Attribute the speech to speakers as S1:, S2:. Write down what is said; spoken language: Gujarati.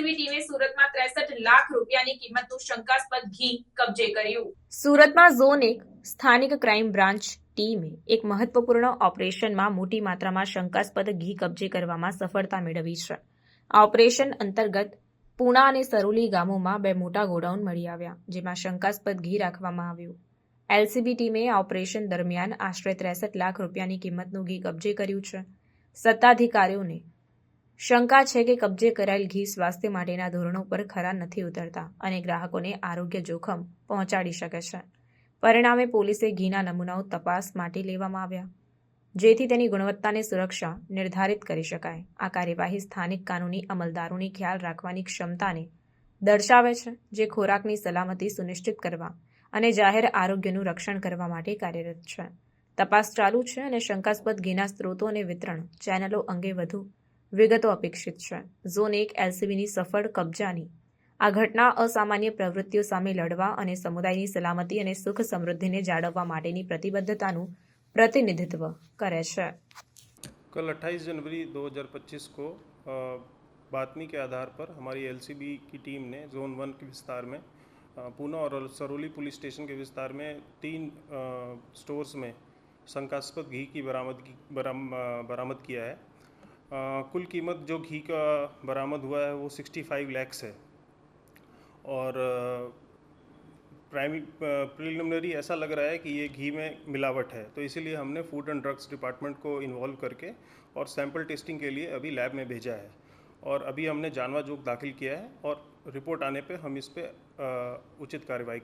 S1: એલસીબી ટીમે સુરતમાં ત્રેસઠ લાખ રૂપિયાની કિંમતનું શંકાસ્પદ ઘી કબજે કર્યું.
S2: સુરતમાં ઝોન એક સ્થાનિક ક્રાઇમ બ્રાન્ચ ટીમે એક મહત્વપૂર્ણ ઓપરેશનમાં મોટી માત્રામાં શંકાસ્પદ ઘી કબજે કરવામાં સફળતા મેળવી છે. આ ઓપરેશન અંતર્ગત પૂણા અને સરોલી ગામોમાં બે મોટા ગોડાઉન મળી આવ્યા, જેમાં શંકાસ્પદ ઘી રાખવામાં આવ્યું. એલસીબી ટીમે આ ઓપરેશન દરમિયાન આશરે ત્રેસઠ લાખ રૂપિયાની કિંમતનું ઘી કબજે કર્યું છે. સત્તાધિકારીઓને શંકા છે કે કબજે કરાયેલ ઘી સ્વાસ્થ્ય માટેના ધોરણો પર ખરા નથી ઉતરતા અને ગ્રાહકોને આરોગ્ય જોખમ પહોંચાડી શકે છે. પરિણામે પોલીસે ઘીના નમૂનાઓ તપાસ માટે લેવામાં આવ્યા. જેથી તેની ગુણવત્તાની સુરક્ષા નિર્ધારિત કરી શકાય. આ કાર્યવાહી સ્થાનિક કાનૂની અમલદારોની ખ્યાલ રાખવાની ક્ષમતાને દર્શાવે છે, જે ખોરાકની સલામતી સુનિશ્ચિત કરવા અને જાહેર આરોગ્યનું રક્ષણ કરવા માટે કાર્યરત છે. તપાસ ચાલુ છે અને શંકાસ્પદ ઘીના સ્ત્રોતો અને વિતરણ ચેનલો અંગે વધુ વિગતો અપેક્ષિત છે ઝોન એક એલસીબીની સફળ કબજાની આ ઘટના અસામાન્ય પ્રવૃત્તિઓ સામે લડવા અને સમુદાયની સલામતી અને સુખ સમૃદ્ધિને જાળવવા માટેની પ્રતિબદ્ધતાનું પ્રતિનિધિત્વ કરે છે
S3: कल 28 जनवरी 2025 को अ, बातमी के आधार पर हमारी एलसीबी की टीम ने जोन वन के विस्तार में अ, पूना और सरोली पुलिस स्टेशन के विस्तार में तीन अ, स्टोर्स में शंकास्पद घी की बरामदगी बराम, अ, बरामद किया है अ, कुल कीमत जो घी का बरामद हुआ है वो 65 लैक्स है। और प्राइमरी प्रिलिमिनरी ऐसा लग रहा है कि ये घी में मिलावट है। तो इसीलिए हमने फ़ूड एंड ड्रग्स डिपार्टमेंट को इन्वॉल्व करके और सैंपल टेस्टिंग के लिए अभी लैब में भेजा है। और अभी हमने जानवा जोग दाखिल किया है और रिपोर्ट आने पे हम इस पे अ, उचित कार्रवाई